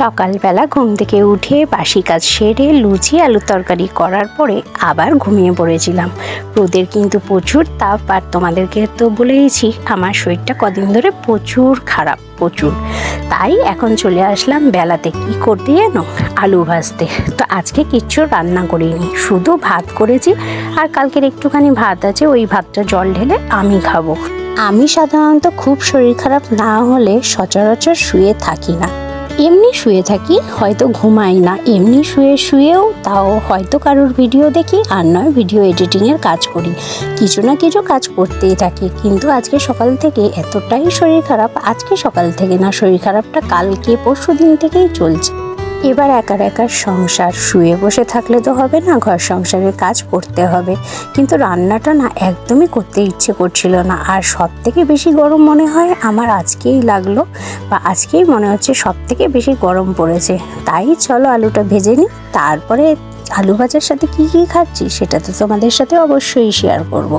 সকালবেলা ঘুম থেকে উঠে বাসি কাজ সেরে লুচি আলু তরকারি করার পরে আবার ঘুমিয়ে পড়েছিলাম। রোদের কিন্তু প্রচুর তাপ, আর তোমাদেরকে তো বলেইছি, আমার শরীরটা কদিন ধরে প্রচুর খারাপ, প্রচুর। তাই এখন চলে আসলাম বেলাতে। কি করতে জানো? আলু ভাজতে। তো আজকে কিচ্ছু রান্না করিনি। শুধু ভাত করেছি, আর কালকের একটুখানি ভাত আছে, ওই ভাতটা জল ঢেলে আমি খাব। আমি সাধারণত খুব শরীর খারাপ না হলে সচরাচর শুয়ে থাকি না। এমনি শুয়ে থাকি, হয়তো ঘুমাই না। এমনি শুয়ে শুয়েও তাও হয়তো কারোর ভিডিও দেখি, আর নয় ভিডিও এডিটিংয়ের কাজ করি। কিছু না কিছু কাজ করতেই থাকি। কিন্তু আজকে সকাল থেকে এতটাই শরীর খারাপ, আজকে সকাল থেকে না, শরীর খারাপটা কালকে পরশু দিন থেকেই চলছে। এবার একার একার সংসার, শুয়ে বসে থাকলে তো হবে না, ঘর সংসারের কাজ করতে হবে। কিন্তু রান্নাটা না একদমই করতে ইচ্ছে করছিল না। আর সব থেকে বেশি গরম মনে হয় আমার আজকেই লাগল, বা আজকেই মনে হচ্ছে সব থেকে বেশি গরম পড়েছে। তাই চলো আলুটা ভেজে নিই। তারপরে আলু ভাজার সাথে কি কি খাচ্ছি সেটা তো তোমাদের সাথে অবশ্যই শেয়ার করব।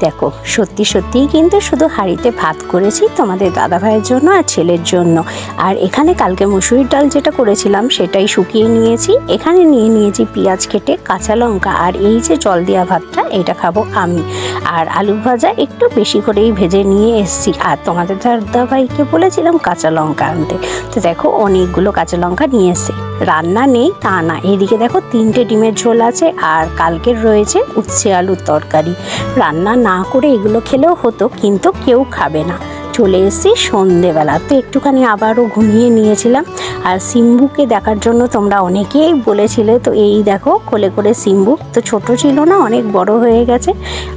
দেখো, সত্যি সত্যিই কিন্তু শুধু হাঁড়িতে ভাত করেছি তোমাদের দাদা ভাইয়ের জন্য আর ছেলের জন্য। আর এখানে কালকে মুসুরির ডাল যেটা করেছিলাম সেটাই শুকিয়ে নিয়েছি। এখানে নিয়ে নিয়েছি পেঁয়াজ কেটে কাঁচা লঙ্কা আর এই যে জল দেওয়া ভাতটা, এটা খাব আমি। আর আলু ভাজা একটু বেশি করেই ভেজে নিয়ে এসেছি। আর তোমাদের দাদা ভাইকে বলেছিলাম কাঁচা লঙ্কা আনতে। তো দেখো, অনেকগুলো কাঁচা লঙ্কা নিয়ে এসে রান্না নেই, তা না। এদিকে দেখো, তিনটে ডিমের ঝোল আছে আর কালকের রয়েছে উচ্ছে আলুর তরকারি। রান্না না করে এগুলো খেলেও হতো, কিন্তু কেউ খাবে না। চলে এসেছি সন্ধেবেলা। তো একটুখানি আবারও ঘুমিয়ে নিয়েছিলাম। আর সিম্বুকে দেখার জন্য তোমরা অনেকেই বলেছিলে, তো এই দেখো কোলে করে সিম্বু। তো ছোট ছিল না, অনেক বড় হয়ে গেছে।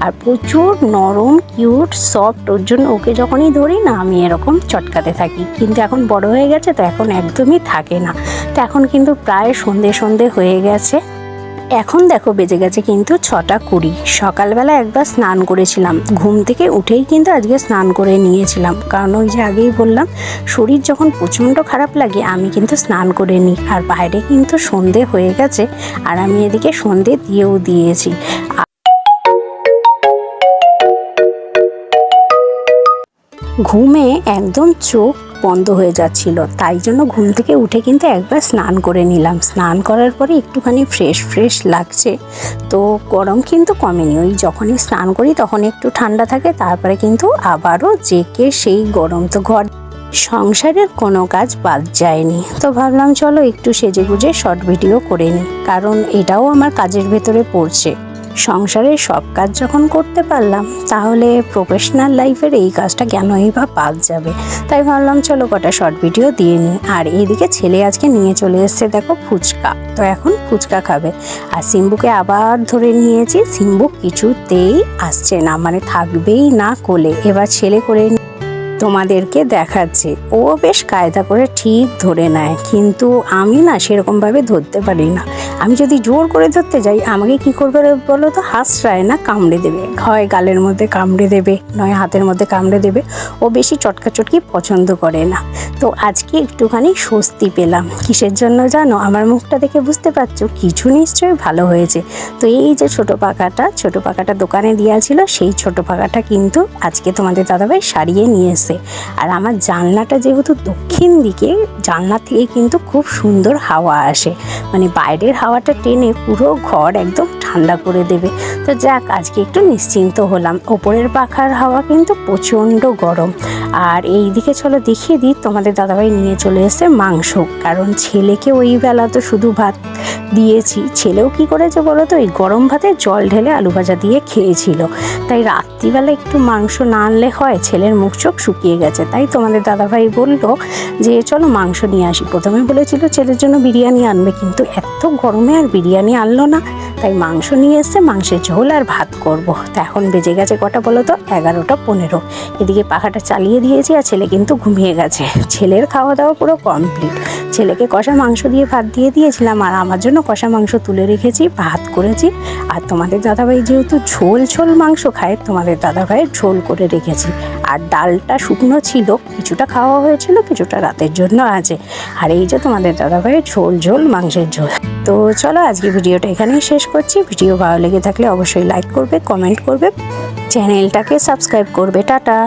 আর প্রচুর নরম, কিউট, সফট, ওর জন্য ওকে যখনই ধরি না, আমি এরকম চটকাতে থাকি। কিন্তু এখন বড় হয়ে গেছে, তো এখন একদমই থাকে না। তো এখন কিন্তু প্রায় সন্ধে সন্ধে হয়ে গেছে। এখন দেখো বেজে গেছে কিন্তু ছটা কুড়ি। সকালবেলা একবার স্নান করেছিলাম। ঘুম থেকে উঠেই কিন্তু আজকে স্নান করে নিয়েছিলাম। কারণ ওই যে আগেই বললাম, শরীর যখন প্রচণ্ড খারাপ লাগে, আমি কিন্তু স্নান করে নিই। আর বাইরে কিন্তু সন্ধে হয়ে গেছে, আর আমি এদিকে সন্ধে দিয়েও দিয়েছি। ঘুমে একদম চোখ বন্ধ হয়ে যাচ্ছিল। তাই জন্য ঘুম থেকে উঠে কিন্তু একবার স্নান করে নিলাম। স্নান করার পরে একটুখানি ফ্রেশ ফ্রেশ লাগছে। তো গরম কিন্তু কমেনি। ওই যখনই স্নান করি তখন একটু ঠান্ডা থাকে, তারপরে কিন্তু আবারও জেকে সেই গরম। তো ঘর সংসারের কোনো কাজ বাদ যায়নি। তো ভাবলাম, চলো একটু সেজে গুজে শর্ট ভিডিও করে নিই। কারণ এটাও আমার কাজের ভেতরে পড়ছে। সংসারের সব কাজ যখন করতে পারলাম, তাহলে প্রফেশনাল লাইফের এই কাজটা কেনই বা বাদ যাবে? তাই ভাবলাম, চলো কটা শর্ট ভিডিও দিয়ে নিই। আর এইদিকে ছেলে আজকে নিয়ে চলে এসছে, দেখো ফুচকা। তো এখন ফুচকা খাবে। আর সিম্বুকে আবার ধরে নিয়েছি। সিম্বু কিছুতেই আসছে না মানে থাকবেই না কোলে। এবার ছেলে করে তোমাদেরকে দেখাচ্ছে। ও বেশ কায়দা করে ঠিক ধরে নেয়, কিন্তু আমি না সেরকমভাবে ধরতে পারি না। আমি যদি জোর করে ধরতে যাই, আমাকে কি করবে বলো তো? হাসরায় না কামড়ে দেবে। হয় গালের মধ্যে কামড়ে দেবে, নয় হাতের মধ্যে কামড়ে দেবে। ও বেশি চটকা চটকি পছন্দ করে না। তো আজকে একটুখানি স্বস্তি পেলাম। কিসের জন্য জানো? আমার মুখটা দেখে বুঝতে পারছ? কিছু নিশ্চয়ই ভালো হয়েছে। তো এই যে ছোট পাকাটা ছোট পাকাটা দোকানে দেওয়া ছিল, সেই ছোট পাকাটা কিন্তু আজকে তোমাদের দাদাভাই সারিয়ে নিয়ে এসে আর আমার জানলাটা যেহেতু দক্ষিণ দিকে, জানলা থেকে কিন্তু খুব সুন্দর হাওয়া আসে। মানে বাইরের হাওয়াটা টেনে পুরো ঘর একদম ঠান্ডা করে দেবে। তো যাক, আজকে একটু নিশ্চিন্ত হলাম। ওপরের পাখার হাওয়া কিন্তু প্রচণ্ড গরম। আর এই দিকে চলো দেখিয়ে দিই, তোমাদের দাদাভাই নিয়ে চলে এসে মাংস। কারণ ছেলেকে ওই বেলা তো শুধু ভাত দিয়েছি। ছেলেও কি করেছে বলো তো? ওই গরম ভাতে জল ঢেলে আলু ভাজা দিয়ে খেয়েছিল। তাই রাত্রিবেলা একটু মাংস না আনলে হয়, ছেলের মুখ চোখ শুকিয়ে গেছে। তাই তোমাদের দাদাভাই বলল যে, চলো মাংস নিয়ে আসি। প্রথমে বলেছিল, ছেলের জন্য বিরিয়ানি আনবে। কিন্তু এত গরমে আর বিরিয়ানি আনলো না। তাই মাংস নিয়ে এসছে মাংসের ঝোল আর ভাত করব। তা এখন বেজে গেছে কটা বলো তো? এগারোটা পনেরো। এদিকে পাখাটা চালিয়ে দিয়েছি আর ছেলে কিন্তু ঘুমিয়ে গেছে। ছেলের খাওয়া দাওয়া পুরো কমপ্লিট। ছেলেকে কষা মাংস দিয়ে ভাত দিয়ে দিয়েছিলাম আর আমার জন্য কষা মাংস তুলে রেখেছি, ভাত করেছি। আর তোমাদের দাদাভাই যেহেতু ঝোল ঝোল মাংস খায়, তোমাদের দাদাভাইয়ের ঝোল করে রেখেছি। আর ডালটা শুকনো ছিল, কিছুটা খাওয়া হয়েছিল, কিছুটা রাতের জন্য আছে। আর এই যে তোমাদের দাদাভাইয়ের ঝোল ঝোল মাংসের ঝোল। তো চলো আজকে ভিডিওটা এখানেই শেষ করছি। ভিডিও ভালো লেগে থাকলে অবশ্যই লাইক করবে কমেন্ট করবে। চ্যানেলটাকে সাবস্ক্রাইব করবে। টাটা।